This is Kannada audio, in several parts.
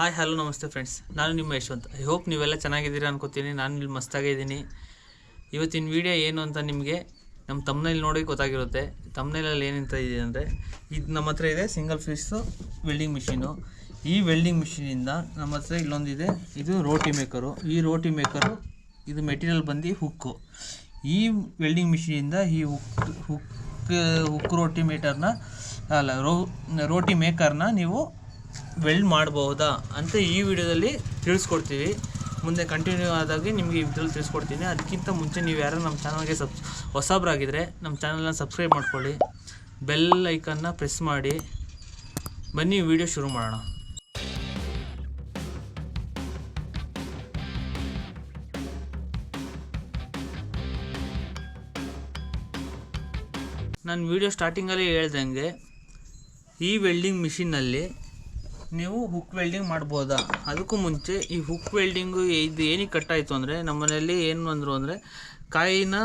ಹಾಯ್ ಹಲೋ ನಮಸ್ತೆ ಫ್ರೆಂಡ್ಸ್ ನಾನು ನಿಮ್ಮ ಯಶವಂತ್. ಐ ಹೋಪ್ ನೀವೆಲ್ಲ ಚೆನ್ನಾಗಿದ್ದೀರಾ ಅನ್ಕೋತೀನಿ. ನಾನು ಇಲ್ಲಿ ಮಸ್ತಾಗಿದ್ದೀನಿ ಇವತ್ತಿನ ವಿಡಿಯೋ ಏನು ಅಂತ ನಿಮಗೆ ನಮ್ಮ ತಮ್ಮನೇಲಿ ನೋಡಿ ಗೊತ್ತಾಗಿರುತ್ತೆ. ತಮ್ಮನೇಲಲ್ಲಿ ಏನಂತ ಇದೆ ಅಂದರೆ, ಇದು ನಮ್ಮ ಹತ್ರ ಇದೆ ಸಿಂಗಲ್ ಫೀಸು ವೆಲ್ಡಿಂಗ್ ಮಿಷಿನು ಈ ವೆಲ್ಡಿಂಗ್ ಮಿಷಿನಿಂದ ನಮ್ಮ ಹತ್ರ ಇಲ್ಲೊಂದಿದೆ. ಇದು ರೋಟಿ ಮೇಕರು ಈ ರೋಟಿ ಮೇಕರು ಇದು ಮೆಟೀರಿಯಲ್ ಬಂದು ಹುಕ್ಕು ಈ ವೆಲ್ಡಿಂಗ್ ಮಿಷಿನಿಂದ ಈ ಹುಕ್ ಹುಕ್ ಹುಕ್ ರೋಟಿ ಮೀಟರ್ನ ಅಲ್ಲ ರೋ ರೋಟಿ ಮೇಕರ್ನ ನೀವು ವೆಲ್ಡ್ ಮಾಡಬಹುದಾ ಅಂತ ಈ ವಿಡಿಯೋದಲ್ಲಿ ತಿಳಿಸ್ಕೊಡ್ತೀವಿ. ಮುಂದೆ ಕಂಟಿನ್ಯೂ ಆದಾಗೆ ನಿಮಗೆ ಇದ್ರಲ್ಲಿ ತಿಳಿಸ್ಕೊಡ್ತೀನಿ. ಅದಕ್ಕಿಂತ ಮುಂಚೆ ನೀವು ಯಾರು ನಮ್ಮ ಚಾನಲ್ಗೆ ಸಬ್ ಹೊಸಬ್ರಾಗಿದ್ದರೆ ನಮ್ಮ ಚಾನಲನ್ನ ಸಬ್ಸ್ಕ್ರೈಬ್ ಮಾಡ್ಕೊಳ್ಳಿ. ಬೆಲ್ ಐಕನ್ನ ಪ್ರೆಸ್ ಮಾಡಿ. ಬನ್ನಿ, ವಿಡಿಯೋ ಶುರು ಮಾಡೋಣ. ನಾನು ವಿಡಿಯೋ ಸ್ಟಾರ್ಟಿಂಗಲ್ಲಿ ಹೇಳ್ದಂಗೆ ಈ ವೆಲ್ಡಿಂಗ್ ಮಿಷಿನಲ್ಲಿ ನೀವು ಹುಕ್ ವೆಲ್ಡಿಂಗ್ ಮಾಡ್ಬೋದಾ? ಅದಕ್ಕೂ ಮುಂಚೆ ಈ ಹುಕ್ ವೆಲ್ಡಿಂಗು ಇದು ಏನಕ್ಕೆ ಕಟ್ಟಾಯಿತು ಅಂದರೆ ನಮ್ಮ ಮನೆಯಲ್ಲಿ ಏನು ಅಂದರು ಅಂದರೆ ಕಾಯಿನ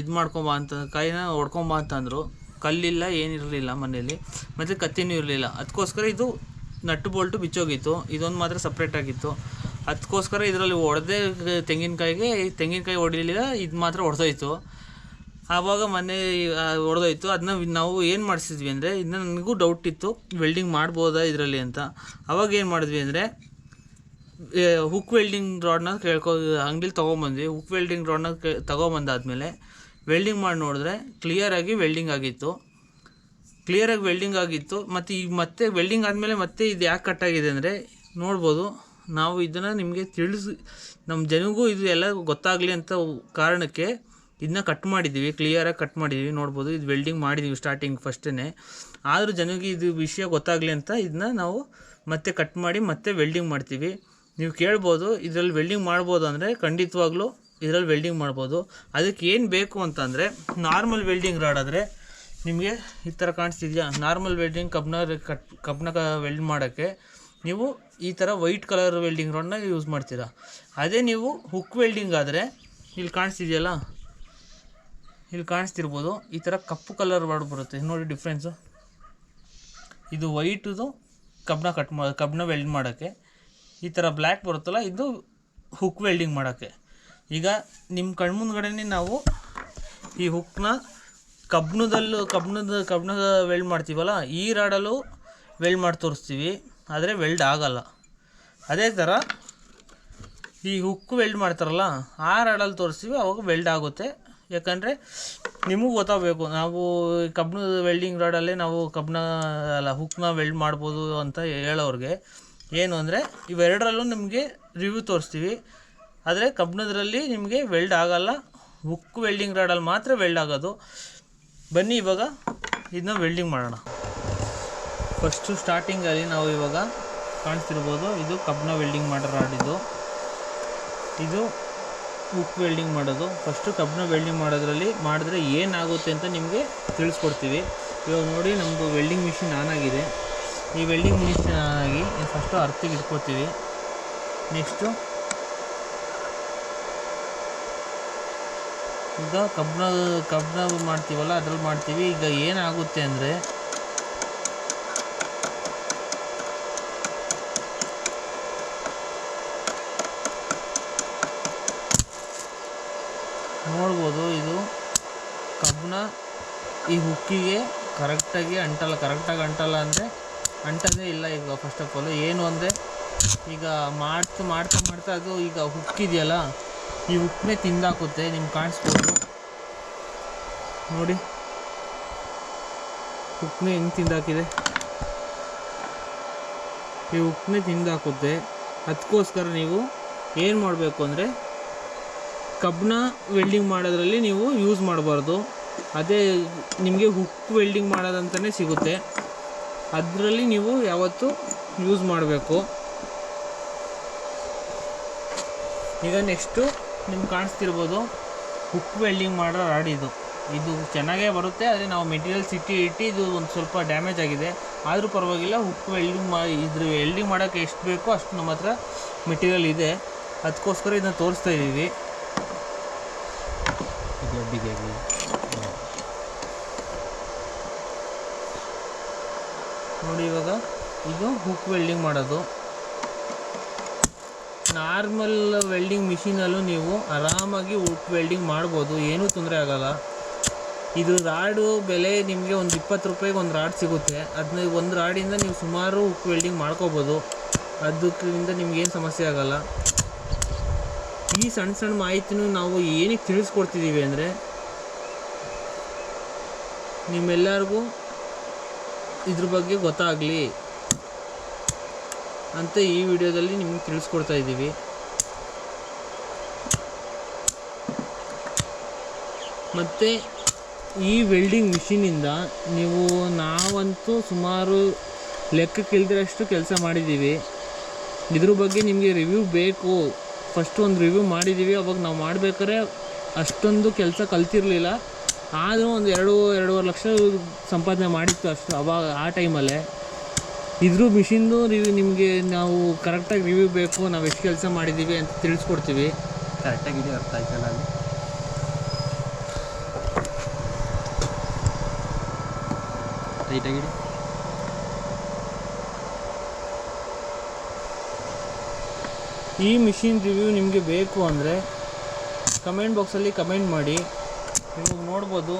ಇದು ಮಾಡ್ಕೊಂಬ ಅಂತ, ಕಾಯಿನ ಹೊಡ್ಕೊಂಬ ಅಂತಂದರು ಕಲ್ಲಿಲ್ಲ, ಏನಿರಲಿಲ್ಲ ಮನೇಲಿ ಮತ್ತು ಕತ್ತಿನೂ ಇರಲಿಲ್ಲ. ಅದಕ್ಕೋಸ್ಕರ ಇದು ನಟ್ಟು ಬೋಲ್ಟು ಬಿಚ್ಚೋಗಿತ್ತು. ಇದೊಂದು ಮಾತ್ರ ಸಪ್ರೇಟ್ ಆಗಿತ್ತು. ಅದಕ್ಕೋಸ್ಕರ ಇದರಲ್ಲಿ ಹೊಡೆದೇ ತೆಂಗಿನಕಾಯಿಗೆ, ತೆಂಗಿನಕಾಯಿ ಹೊಡಿಲಿಲ್ಲ ಇದು ಮಾತ್ರ ಹೊಡೆದೋಯ್ತು ಆವಾಗ ಮನೆ ಒಡೆದೋಯ್ತು. ಅದನ್ನ ನಾವು ಏನು ಮಾಡಿಸಿದ್ವಿ ಅಂದರೆ ಇನ್ನು ನನಗೂ ಡೌಟ್ ಇತ್ತು. ವೆಲ್ಡಿಂಗ್ ಮಾಡ್ಬೋದಾ ಇದರಲ್ಲಿ ಅಂತ. ಆವಾಗ ಏನು ಮಾಡಿದ್ವಿ ಅಂದರೆ ಹುಕ್ ವೆಲ್ಡಿಂಗ್ ರಾಡ್ನ ಕೇಳ್ಕೊ, ಅಂಗಡಿಲಿ ತೊಗೊಂಬಂದ್ವಿ. ಹುಕ್ ವೆಲ್ಡಿಂಗ್ ರಾಡ್ನ ಕೇ, ತೊಗೊಂಬಂದಾದ್ಮೇಲೆ ವೆಲ್ಡಿಂಗ್ ಮಾಡಿ ನೋಡಿದ್ರೆ ಕ್ಲಿಯರಾಗಿ ವೆಲ್ಡಿಂಗ್ ಆಗಿತ್ತು. ಕ್ಲಿಯರಾಗಿ ವೆಲ್ಡಿಂಗ್ ಆಗಿತ್ತು. ಮತ್ತು ಈಗ ಮತ್ತೆ ವೆಲ್ಡಿಂಗ್ ಆದಮೇಲೆ ಮತ್ತೆ ಇದು ಯಾಕೆ ಕಟ್ಟಾಗಿದೆ ಅಂದರೆ, ನೋಡ್ಬೋದು. ನಾವು ಇದನ್ನು ನಿಮಗೆ ತಿಳಿಸಿ ನಮ್ಮ ಜನಗೂ ಇದು ಎಲ್ಲ ಗೊತ್ತಾಗಲಿ ಅಂತ ಕಾರಣಕ್ಕೆ ಇದನ್ನ ಕಟ್ ಮಾಡಿದ್ದೀವಿ ಕ್ಲಿಯರಾಗಿ ಕಟ್ ಮಾಡಿದ್ದೀವಿ ನೋಡ್ಬೋದು. ಇದು ವೆಲ್ಡಿಂಗ್ ಮಾಡಿದ್ದೀವಿ ಸ್ಟಾರ್ಟಿಂಗ್ ಫಸ್ಟೇ ಆದರೂ ಜನಗೆ ಇದು ವಿಷಯ ಗೊತ್ತಾಗಲಿ ಅಂತ ಇದನ್ನ ನಾವು ಮತ್ತೆ ಕಟ್ ಮಾಡಿ ಮತ್ತೆ ವೆಲ್ಡಿಂಗ್ ಮಾಡ್ತೀವಿ. ನೀವು ಕೇಳ್ಬೋದು, ಇದರಲ್ಲಿ ವೆಲ್ಡಿಂಗ್ ಮಾಡ್ಬೋದು ಅಂದರೆ ಖಂಡಿತವಾಗ್ಲೂ ಇದರಲ್ಲಿ ವೆಲ್ಡಿಂಗ್ ಮಾಡ್ಬೋದು. ಅದಕ್ಕೆ ಏನು ಬೇಕು ಅಂತಂದರೆ ನಾರ್ಮಲ್ ವೆಲ್ಡಿಂಗ್ ರಾಡ್ ಆದರೆ ನಿಮಗೆ ಈ ಥರ ಕಾಣಿಸ್ತಿದೆಯಾ? ನಾರ್ಮಲ್ ವೆಲ್ಡಿಂಗ್ ಕಬ್ನ ಕಟ್ ಕಬ್ನ ವೆಲ್ಡ್ ಮಾಡೋಕ್ಕೆ ನೀವು ಈ ಥರ ವೈಟ್ ಕಲರ್ ವೆಲ್ಡಿಂಗ್ ರಾಡ್ನ ಯೂಸ್ ಮಾಡ್ತೀರಾ. ಅದೇ ನೀವು ಹುಕ್ ವೆಲ್ಡಿಂಗ್ ಆದರೆ ಇಲ್ಲಿ ಕಾಣಿಸ್ತಿದೆಯಲ್ಲ? ಇಲ್ಲಿ ಕಾಣಿಸ್ತಿರ್ಬೋದು. ಈ ಥರ ಕಪ್ಪು ಕಲರ್ ವರ್ಡ್ ಬರುತ್ತೆ. ನೋಡಿ ಡಿಫ್ರೆನ್ಸು ಇದು ವೈಟದು ಕಬ್ಬನ್ನ ಕಟ್ ಮಾ ಕಬ್ಬಿಣ ವೆಲ್ಡ್ ಮಾಡೋಕ್ಕೆ. ಈ ಥರ ಬ್ಲ್ಯಾಕ್ ಬರುತ್ತಲ್ಲ, ಇದು ಹುಕ್ ವೆಲ್ಡಿಂಗ್ ಮಾಡೋಕ್ಕೆ. ಈಗ ನಿಮ್ಮ ಕಣ್ಮುಂದ್ಗಡೆನೇ ನಾವು ಈ ಹುಕ್ನ ಕಬ್ಣದಲ್ಲೂ ಕಬ್ಣದ ಕಬ್ಣದ ವೆಲ್ಡ್ ಮಾಡ್ತೀವಲ್ಲ, ಈ ರಾಡಲ್ಲೂ ವೆಲ್ಡ್ ಮಾಡಿ ತೋರಿಸ್ತೀವಿ. ಆದರೆ ವೆಲ್ಡ್ ಆಗಲ್ಲ. ಅದೇ ಥರ ಈ ಹುಕ್ ವೆಲ್ಡ್ ಮಾಡ್ತಾರಲ್ಲ, ಆ ರಾಡಲ್ಲಿ ತೋರಿಸ್ತೀವಿ, ಅವಾಗ ವೆಲ್ಡ್ ಆಗುತ್ತೆ. ಯಾಕಂದರೆ ನಿಮಗೆ ಗೊತ್ತಾಗಬೇಕು, ನಾವು ಕಬ್ಬಿಣದ ವೆಲ್ಡಿಂಗ್ ರಾಡಲ್ಲೇ ನಾವು ಕಬ್ಬಿಣ ಅಲ್ಲ ಹುಕ್ನ ವೆಲ್ಡ್ ಮಾಡ್ಬೋದು ಅಂತ ಹೇಳೋರಿಗೆ ಏನು ಅಂದರೆ ಇವೆರಡರಲ್ಲೂ ನಿಮಗೆ ರಿವ್ಯೂ ತೋರಿಸ್ತೀವಿ. ಆದರೆ ಕಬ್ಬಿಣದ್ರಲ್ಲಿ ನಿಮಗೆ ವೆಲ್ಡ್ ಆಗಲ್ಲ ಹುಕ್ ವೆಲ್ಡಿಂಗ್ ರಾಡಲ್ಲಿ ಮಾತ್ರ ವೆಲ್ಡ್ ಆಗೋದು. ಬನ್ನಿ ಇವಾಗ ಇದನ್ನ ವೆಲ್ಡಿಂಗ್ ಮಾಡೋಣ. ಫಸ್ಟು ಸ್ಟಾರ್ಟಿಂಗಲ್ಲಿ ನಾವು ಇವಾಗ ಕಾಣಿಸ್ತಿರ್ಬೋದು ಇದು ಕಬ್ಬಿಣ ವೆಲ್ಡಿಂಗ್ ಮಾಡೋ ರಾಡ್ ಇದು. ಇದು ಹುಕ್ ವೆಲ್ಡಿಂಗ್ ಮಾಡೋದು. ಫಸ್ಟು ಕಬ್ಬಿಣ ವೆಲ್ಡಿಂಗ್ ಮಾಡೋದ್ರಲ್ಲಿ ಮಾಡಿದ್ರೆ ಏನಾಗುತ್ತೆ ಅಂತ ನಿಮಗೆ ತಿಳಿಸ್ಕೊಡ್ತೀವಿ. ಇವಾಗ ನೋಡಿ ನಮ್ಮದು ವೆಲ್ಡಿಂಗ್ ಮಿಷಿನ್ ಆನ್ ಆಗಿದೆ. ಈ ವೆಲ್ಡಿಂಗ್ ಮಿಷಿನ್ ಆನ್ ಆಗಿ ಫಸ್ಟು ಅರ್ತಿಗೆ ಇಟ್ಕೊತೀವಿ ನೆಕ್ಸ್ಟು ಈಗ ಕಬ್ಬಿಣ ಕಬ್ಬಿಣ ಮಾಡ್ತೀವಲ್ಲ, ಅದ್ರಲ್ಲಿ ಮಾಡ್ತೀವಿ. ಈಗ ಏನಾಗುತ್ತೆ ಅಂದರೆ ನೋಡ್ಬೋದು ಇದು ಕಬ್ಬನ್ನ ಈ ಹುಕ್ಕಿಗೆ ಕರೆಕ್ಟಾಗಿ ಅಂಟಲ್ಲ ಕರೆಕ್ಟಾಗಿ ಅಂಟಲ್ಲ ಅಂದರೆ ಅಂಟದೇ ಇಲ್ಲ ಈಗ ಫಸ್ಟ್ ಆಫ್ ಆಲ್ ಏನು ಅಂದರೆ ಈಗ ಮಾಡ್ತಾ ಮಾಡ್ತಾ ಮಾಡ್ತಾ ಅದು ಈಗ ಹುಕ್ಕಿದೆಯಲ್ಲ, ಈ ಹುಕ್ಕನ್ನೇ ತಿಂದಾಕುತ್ತೆ ನಿಮ್ಗೆ ಕಾಣಿಸ್ಬೋದು. ನೋಡಿ ಹುಕ್ನೇ ಹೆಂಗೆ ತಿಂದಾಕಿದೆ? ಈ ಹುಕ್ನೇ ತಿಂದಾಕುತ್ತೆ. ಅದಕ್ಕೋಸ್ಕರ ನೀವು ಏನು ಮಾಡಬೇಕು ಅಂದರೆ ಕಬ್ನ ವೆಲ್ಡಿಂಗ್ ಮಾಡೋದ್ರಲ್ಲಿ ನೀವು ಯೂಸ್ ಮಾಡಬಾರ್ದು. ಅದೇ ನಿಮಗೆ ಹುಕ್ ವೆಲ್ಡಿಂಗ್ ಮಾಡೋದಂತಲೇ ಸಿಗುತ್ತೆ. ಅದರಲ್ಲಿ ನೀವು ಯಾವತ್ತೂ ಯೂಸ್ ಮಾಡಬೇಕು. ಈಗ ನೆಕ್ಸ್ಟು ನಿಮ್ಗೆ ಕಾಣಿಸ್ತಿರ್ಬೋದು ಹುಕ್ ವೆಲ್ಡಿಂಗ್ ಮಾಡೋ ರಾಡ್ ಇದು. ಚೆನ್ನಾಗೇ ಬರುತ್ತೆ, ಆದರೆ ನಾವು ಮೆಟೀರಿಯಲ್ಸ್ ಇಟ್ಟು ಇಟ್ಟು ಇದು ಒಂದು ಸ್ವಲ್ಪ ಡ್ಯಾಮೇಜ್ ಆಗಿದೆ. ಆದರೂ ಪರವಾಗಿಲ್ಲ ಹುಕ್ ವೆಲ್ಡಿಂಗ್ ಮಾ, ಇದ್ರ ವೆಲ್ಡಿಂಗ್ ಮಾಡೋಕ್ಕೆ ಎಷ್ಟು ಬೇಕೋ ಅಷ್ಟು ನಮ್ಮ ಹತ್ರ ಮೆಟೀರಿಯಲ್ ಇದೆ. ಅದಕ್ಕೋಸ್ಕರ ಇದನ್ನ ತೋರಿಸ್ತಾ ಇದ್ದೀವಿ ದೊಡ್ಡಿಗೆ ನೋಡಿ ಇವಾಗ, ಇದು ಹುಕ್ ವೆಲ್ಡಿಂಗ್ ಮಾಡೋದು. ನಾರ್ಮಲ್ ವೆಲ್ಡಿಂಗ್ ಮಿಷಿನಲ್ಲೂ ನೀವು ಆರಾಮಾಗಿ ಹುಕ್ ವೆಲ್ಡಿಂಗ್ ಮಾಡ್ಬೋದು, ಏನೂ ತೊಂದರೆ ಆಗಲ್ಲ. ಇದು ರಾಡು ಬೆಲೆ ನಿಮಗೆ ಒಂದು ಇಪ್ಪತ್ತು ರೂಪಾಯಿಗೆ ಒಂದು ರಾಡ್ ಸಿಗುತ್ತೆ. ಅದನ್ನ ಒಂದು ರಾಡಿಂದ ನೀವು ಸುಮಾರು ಹುಕ್ ವೆಲ್ಡಿಂಗ್ ಮಾಡ್ಕೋಬೋದು. ಅದಕ್ಕಿಂತ ನಿಮ್ಗೇನು ಸಮಸ್ಯೆ ಆಗಲ್ಲ. ಈ ಸಣ್ಣ ಸಣ್ಣ ಮಾಹಿತಿನೂ ನಾವು ಏನಕ್ಕೆ ತಿಳಿಸ್ಕೊಡ್ತಿದ್ದೀವಿ ಅಂದರೆ ನಿಮ್ಮೆಲ್ಲರಿಗೂ ಇದ್ರ ಬಗ್ಗೆ ಗೊತ್ತಾಗಲಿ ಅಂತ ಈ ವಿಡಿಯೋದಲ್ಲಿ ನಿಮಗೆ ತಿಳಿಸ್ಕೊಡ್ತಾ ಇದ್ದೀವಿ. ಮತ್ತು ಈ ವೆಲ್ಡಿಂಗ್ ಮಿಷಿನಿಂದ ನೀವು ನಾವಂತೂ ಸುಮಾರು ಲೆಕ್ಕಕ್ಕಿಲ್ದಿರಷ್ಟು ಕೆಲಸ ಮಾಡಿದ್ದೀವಿ. ಇದ್ರ ಬಗ್ಗೆ ನಿಮಗೆ ರಿವ್ಯೂ ಬೇಕು. ಫಸ್ಟ್ ಒಂದು ರಿವ್ಯೂ ಮಾಡಿದ್ದೀವಿ ಅವಾಗ ನಾವು ಮಾಡಬೇಕಾದ್ರೆ ಅಷ್ಟೊಂದು ಕೆಲಸ ಕಲ್ತಿರಲಿಲ್ಲ. ಆದರೂ ಒಂದು ಎರಡು, ಎರಡೂವರೆ ಲಕ್ಷ ಸಂಪಾದನೆ ಮಾಡಿತ್ತು ಅಷ್ಟು ಅವಾಗ, ಆ ಟೈಮಲ್ಲೇ ಇದ್ರ ಮಿಷಿನ್ದು ರಿವ್ಯೂ ನಿಮಗೆ ನಾವು ಕರೆಕ್ಟಾಗಿ ರಿವ್ಯೂ ಬೇಕು, ನಾವು ಎಷ್ಟು ಕೆಲಸ ಮಾಡಿದ್ದೀವಿ ಅಂತ ತಿಳಿಸ್ಕೊಡ್ತೀವಿ. ಕರೆಕ್ಟಾಗಿದೆ ಅರ್ಥ ಆಯ್ತಲ್ಲ ಅಲ್ಲಿ? ಟೈಟಾಗಿಡಿ ಈ ಮಿಷಿನ್ ರಿವ್ಯೂ ನಿಮಗೆ ಬೇಕು ಅಂದರೆ ಕಮೆಂಟ್ ಬಾಕ್ಸಲ್ಲಿ ಕಮೆಂಟ್ ಮಾಡಿ. ನೀವು ನೋಡ್ಬೋದು.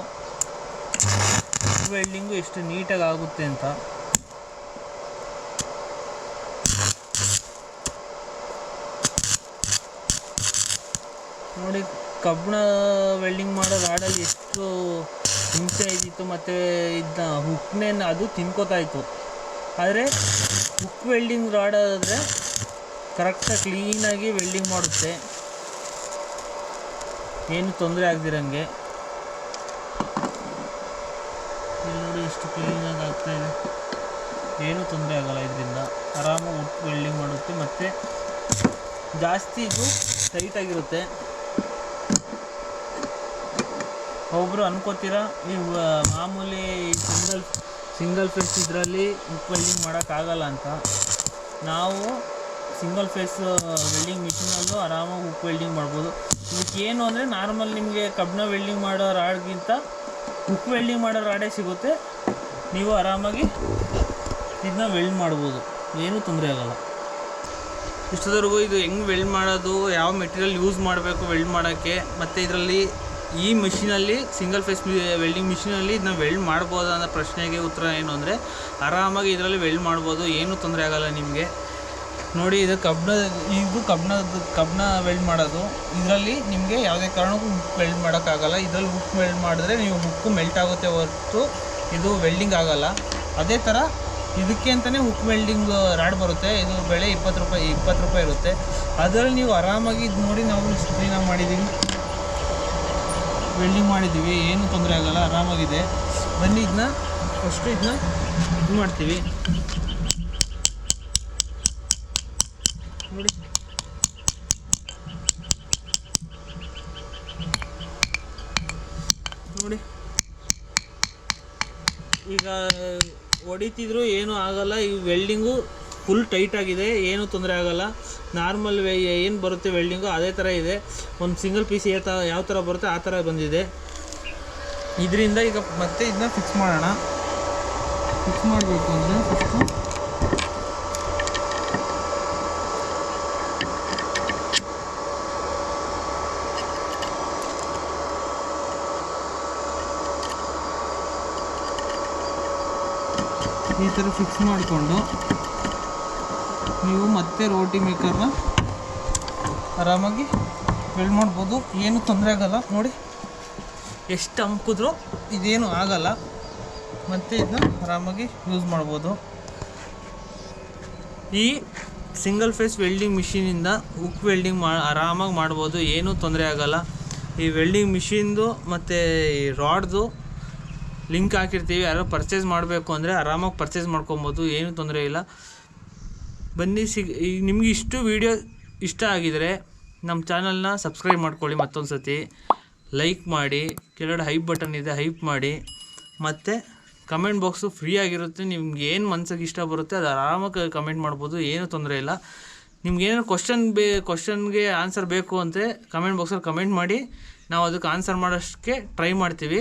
ವೆಲ್ಡಿಂಗು ಎಷ್ಟು ನೀಟಾಗಿ ಆಗುತ್ತೆ ಅಂತ. ನೋಡಿ, ಕಬ್ಬಣ ವೆಲ್ಡಿಂಗ್ ಮಾಡೋ ರಾಡಲ್ಲಿ ಎಷ್ಟು ಹಿಂಸೆ ಇದ್ದಿತ್ತು ಮತ್ತು ಇದನ್ನ ಹುಕ್ನೇನ ಅದು ತಿನ್ಕೋತಾ ಇತ್ತು. ಆದರೆ ಹುಕ್ ವೆಲ್ಡಿಂಗ್ ರಾಡ್ ಆದರೆ ಕರೆಕ್ಟಾಗಿ ಕ್ಲೀನಾಗಿ ವೆಲ್ಡಿಂಗ್ ಮಾಡುತ್ತೆ. ಏನು ತೊಂದರೆ ಆಗದಿರಂಗೆ. ಇಲ್ಲಿ ನೋಡಿ ಎಷ್ಟು ಕ್ಲೀನಾಗಿ ಆಗ್ತಾ ಇದೆ. ಏನೂ ತೊಂದರೆ ಆಗಲ್ಲ ಇದರಿಂದ. ಆರಾಮಾಗಿ ಉಪ್ಪು ವೆಲ್ಡಿಂಗ್ ಮಾಡುತ್ತೆ. ಮತ್ತು ಜಾಸ್ತಿ ಇದು ಟೈಟಾಗಿರುತ್ತೆ ಒಬ್ಬರು ಅನ್ಕೋತೀರಾ ಈ ಮಾಮೂಲಿ ಸಿಂಗಲ್ ಸಿಂಗಲ್ ಫೇಸ್ ಇದರಲ್ಲಿ ಹುಕ್ ವೆಲ್ಡಿಂಗ್ ಮಾಡೋಕ್ಕಾಗಲ್ಲ ಅಂತ. ನಾವು ಸಿಂಗಲ್ ಫೇಸ್ ವೆಲ್ಡಿಂಗ್ ಮಿಷಿನಲ್ಲೂ ಆರಾಮಾಗಿ ಉಪ್ಪು ವೆಲ್ಡಿಂಗ್ ಮಾಡ್ಬೋದು. ಇದಕ್ಕೆ ಏನು ಅಂದರೆ ನಾರ್ಮಲ್ ನಿಮಗೆ ಕಬ್ಬಿಣ ವೆಲ್ಡಿಂಗ್ ಮಾಡೋ ರಾಡ್ಗಿಂತ ಉಪ್ಪು ವೆಲ್ಡಿಂಗ್ ಮಾಡೋ ರಾಡೇ ಸಿಗುತ್ತೆ. ನೀವು ಆರಾಮಾಗಿ ಇದನ್ನ ವೆಲ್ಡ್ ಮಾಡ್ಬೋದು. ಏನೂ ತೊಂದರೆ ಆಗೋಲ್ಲ. ಇಷ್ಟದವರೆಗೂ ಇದು ಹೆಂಗೆ ವೆಲ್ಡ್ ಮಾಡೋದು, ಯಾವ ಮೆಟೀರಿಯಲ್ ಯೂಸ್ ಮಾಡಬೇಕು ವೆಲ್ಡ್ ಮಾಡೋಕ್ಕೆ, ಮತ್ತು ಇದರಲ್ಲಿ ಈ ಮಿಷಿನಲ್ಲಿ ಸಿಂಗಲ್ ಫೇಸ್ ವೆಲ್ಡಿಂಗ್ ಮಿಷಿನಲ್ಲಿ ಇದನ್ನ ವೆಲ್ಡ್ ಮಾಡ್ಬೋದು ಅನ್ನೋ ಪ್ರಶ್ನೆಗೆ ಉತ್ತರ ಏನು ಅಂದರೆ, ಆರಾಮಾಗಿ ಇದರಲ್ಲಿ ವೆಲ್ಡ್ ಮಾಡ್ಬೋದು, ಏನೂ ತೊಂದರೆ ಆಗೋಲ್ಲ ನಿಮಗೆ. ನೋಡಿ, ಇದು ಕಬ್ಬಿಣ, ಇದು ಕಬ್ಬಣದ ಕಬ್ಬಿಣ ವೆಲ್ಡ್ ಮಾಡೋದು. ಇದರಲ್ಲಿ ನಿಮಗೆ ಯಾವುದೇ ಕಾರಣಕ್ಕೂ ಹುಕ್ ವೆಲ್ಡ್ ಮಾಡೋಕ್ಕಾಗಲ್ಲ. ಇದರಲ್ಲಿ ಹುಕ್ ವೆಲ್ಡ್ ಮಾಡಿದ್ರೆ ನೀವು ಹುಕ್ಕು ಮೆಲ್ಟ್ ಆಗುತ್ತೆ ಹೊರತು ಇದು ವೆಲ್ಡಿಂಗ್ ಆಗಲ್ಲ. ಅದೇ ಥರ ಇದಕ್ಕೆ ಅಂತಲೇ ಹುಕ್ ವೆಲ್ಡಿಂಗ್ ರಾಡ್ ಬರುತ್ತೆ. ಇದು ಬೆಳೆ ಇಪ್ಪತ್ತು ರೂಪಾಯಿ ಇಪ್ಪತ್ತು ರೂಪಾಯಿ ಇರುತ್ತೆ. ಅದರಲ್ಲಿ ನೀವು ಆರಾಮಾಗಿ ಇದು ನೋಡಿ ನಾವು ಕ್ಲೀನಾಗಿ ಮಾಡಿದ್ದೀವಿ ವೆಲ್ಡಿಂಗ್ ಮಾಡಿದ್ದೀವಿ ಏನು ತೊಂದರೆ ಆಗಲ್ಲ. ಆರಾಮಾಗಿದೆ. ಬನ್ನಿ ಇದನ್ನ ಫಸ್ಟು ಇದನ್ನ ಇದು ಮಾಡ್ತೀವಿ. ನೋಡಿ. ಈಗ ಹೊಡಿತಿದ್ರು, ಏನೂ ಆಗಲ್ಲ. ಈ ವೆಲ್ಡಿಂಗು ಫುಲ್ ಟೈಟ್ ಆಗಿದೆ. ಏನೂ ತೊಂದರೆ ಆಗಲ್ಲ. ನಾರ್ಮಲ್ ವೇ ಏನು ಬರುತ್ತೆ ವೆಲ್ಡಿಂಗು ಅದೇ ಥರ ಇದೆ. ಒಂದು ಸಿಂಗಲ್ ಪೀಸ್ ಯಾವ ಥರ ಯಾವ ಥರ ಬರುತ್ತೆ, ಆ ಥರ ಬಂದಿದೆ. ಇದರಿಂದ ಈಗ ಮತ್ತೆ ಇದನ್ನ ಫಿಕ್ಸ್ ಮಾಡೋಣ. ಫಿಕ್ಸ್ ಮಾಡಬೇಕು ಅಂದರೆ ಫಸ್ಟು ಈ ಥರ ಫಿಕ್ಸ್ ಮಾಡಿಕೊಂಡು ನೀವು ಮತ್ತೆ ರೋಟಿ ಮೇಕರ್ನ ಆರಾಮಾಗಿ ವೆಲ್ಡ್ ಮಾಡ್ಬೋದು. ಏನು ತೊಂದರೆ ಆಗಲ್ಲ. ನೋಡಿ, ಎಷ್ಟು ಅಮ್ಕಿದ್ರೂ ಇದೇನು ಆಗಲ್ಲ. ಮತ್ತು ಇದನ್ನ ಆರಾಮಾಗಿ ಯೂಸ್ ಮಾಡ್ಬೋದು. ಈ ಸಿಂಗಲ್ ಫೇಸ್ ವೆಲ್ಡಿಂಗ್ ಮಿಷಿನಿಂದ ಉಕ್ ವೆಲ್ಡಿಂಗ್ ಮಾ, ಆರಾಮಾಗಿ ಮಾಡ್ಬೋದು. ಏನೂ ತೊಂದರೆ ಆಗಲ್ಲ. ಈ ವೆಲ್ಡಿಂಗ್ ಮಿಷಿನ್ದು ಮತ್ತು ಈ ರಾಡ್ದು ಲಿಂಕ್ ಹಾಕಿರ್ತೀವಿ, ಯಾರೋ ಪರ್ಚೇಸ್ ಮಾಡಬೇಕು ಅಂದರೆ ಆರಾಮಾಗಿ ಪರ್ಚೇಸ್ ಮಾಡ್ಕೊಬೋದು, ಏನೂ ತೊಂದರೆ ಇಲ್ಲ. ಬನ್ನಿ, ಸಿಗ್ ನಿಮ್ಗೆ ಇಷ್ಟು ವೀಡಿಯೋ ಇಷ್ಟ ಆಗಿದರೆ ನಮ್ಮ ಚಾನಲ್ನ ಸಬ್ಸ್ಕ್ರೈಬ್ ಮಾಡ್ಕೊಳ್ಳಿ ಮತ್ತೊಂದು ಸತಿ. ಲೈಕ್ ಮಾಡಿ, ಕೆಳಗಡೆ ಹೈಪ್ ಬಟನ್ ಇದೆ ಹೈಪ್ ಮಾಡಿ. ಮತ್ತು ಕಮೆಂಟ್ ಬಾಕ್ಸು ಫ್ರೀ ಆಗಿರುತ್ತೆ, ನಿಮ್ಗೆ ಏನು ಮನ್ಸಿಗೆ ಇಷ್ಟ ಬರುತ್ತೆ ಅದು ಆರಾಮಾಗಿ ಕಮೆಂಟ್ ಮಾಡ್ಬೋದು, ಏನೂ ತೊಂದರೆ ಇಲ್ಲ. ನಿಮ್ಗೆ ಏನಾದ್ರು ಕ್ವಶನ್ ಬೇ ಕ್ವಶನ್ಗೆ ಆನ್ಸರ್ ಬೇಕು ಅಂದರೆ ಕಮೆಂಟ್ ಬಾಕ್ಸಲ್ಲಿ ಕಮೆಂಟ್ ಮಾಡಿ, ನಾವು ಅದಕ್ಕೆ ಆನ್ಸರ್ ಮಾಡೋಷ್ಟಕ್ಕೆ ಟ್ರೈ ಮಾಡ್ತೀವಿ.